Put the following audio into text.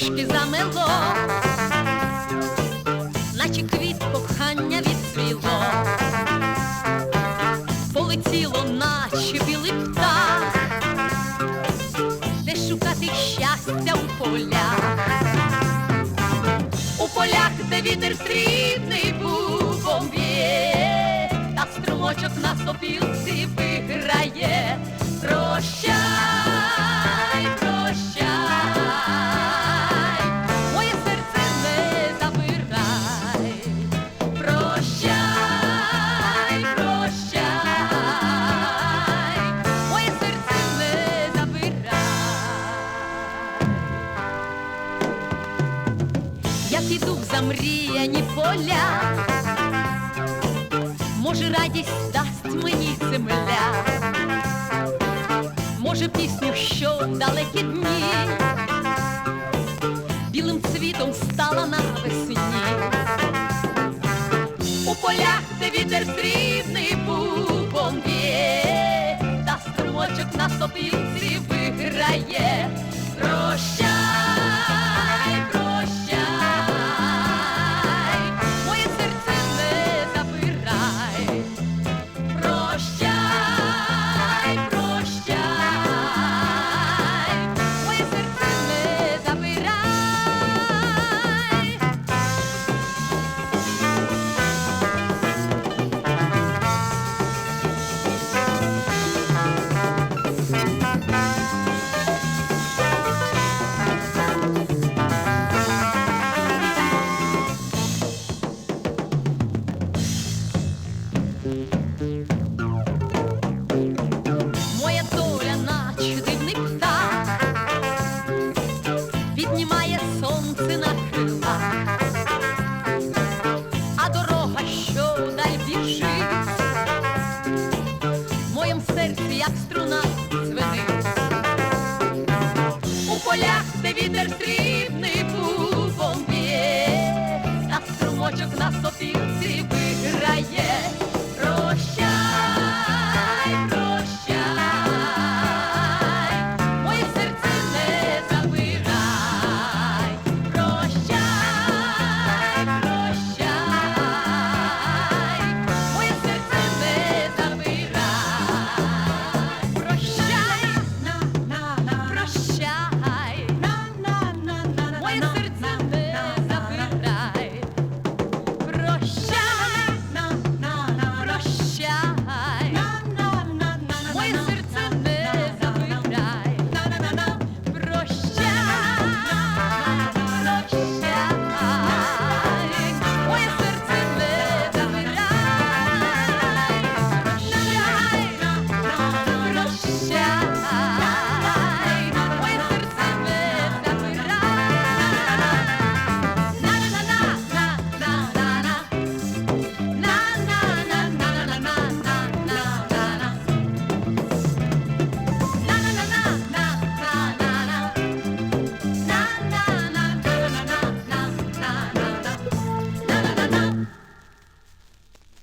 трішки замело, наче квіт кохання відцвіло, полетіло, наче білий птах, де шукати щастя у полях, у полях, де вітер срібний бубом б'є. Піду в замріяні поля, може радість дасть мені земля, може пісню, що в далекі дні білим цвітом стала навесні. У полях, де вітер срібний бубом б'є, та струмочок на сопілці виграє. полях, де вітер срібний пупом б'є, а струмочок на